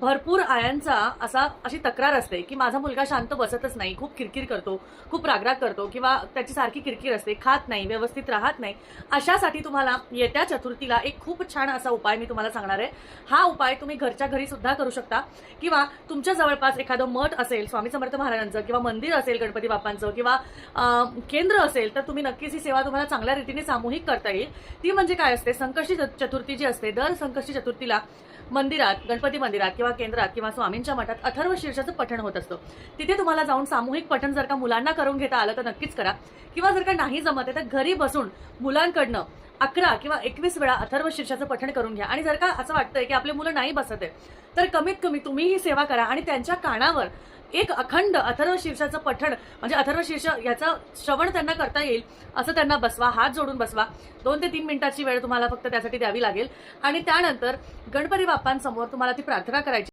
भरपूर आयांचा असा अशी तक्रार असते की माझा मुलगा शांत बसतच नाही खूप किरकिर करतो खूप रागराग करतो किंवा त्याची सारखी किरकिर असते खात नाही व्यवस्थित राहत नाही. अशासाठी तुम्हाला येत्या चतुर्थीला एक खूप छान असा उपाय मी तुम्हाला सांगणार आहे. हा उपाय तुम्ही घरच्या घरी सुद्धा करू शकता. किंवा तुमच्या जवळपास एखादं मठ असेल स्वामी समर्थ महाराजांचं किंवा मंदिर असेल गणपती बाप्पांचं किंवा केंद्र असेल तर तुम्ही नक्कीच ही सेवा तुम्हाला चांगल्या रीतीने सामूहिक करता येईल. ती म्हणजे काय असते? संकष्टी चतुर्थी जी असते दर संकष्टी चतुर्थीला मंदिरात गणपती मंदिरात किंवा केंद्रात किंवा स्वामींच्या मठात अथर्व शीर्षाचं पठण होत असतं. तिथे तुम्हाला जाऊन सामूहिक पठण जर का मुलांना करून घेता आलं तर नक्कीच करा. किंवा जर का नाही जमत आहे तर घरी बसून मुलांकडनं अकरा किंवा एकवीस वेळा अथर्व शीर्षाचं पठण करून घ्या. आणि जर का असं वाटतंय की आपले मुलं नाही बसत आहे तर कमीत कमी तुम्ही ही सेवा करा आणि त्यांच्या कानावर एक अखंड अथर्व शीर्षाचं पठण म्हणजे अथर्व शीर्ष याचं श्रवण त्यांना करता येईल असं त्यांना बसवा हात जोडून बसवा. दोन ते तीन मिनिटाची वेळ तुम्हाला फक्त त्यासाठी द्यावी लागेल. आणि त्यानंतर गणपती बाप्पांसमोर तुम्हाला ती प्रार्थना करायची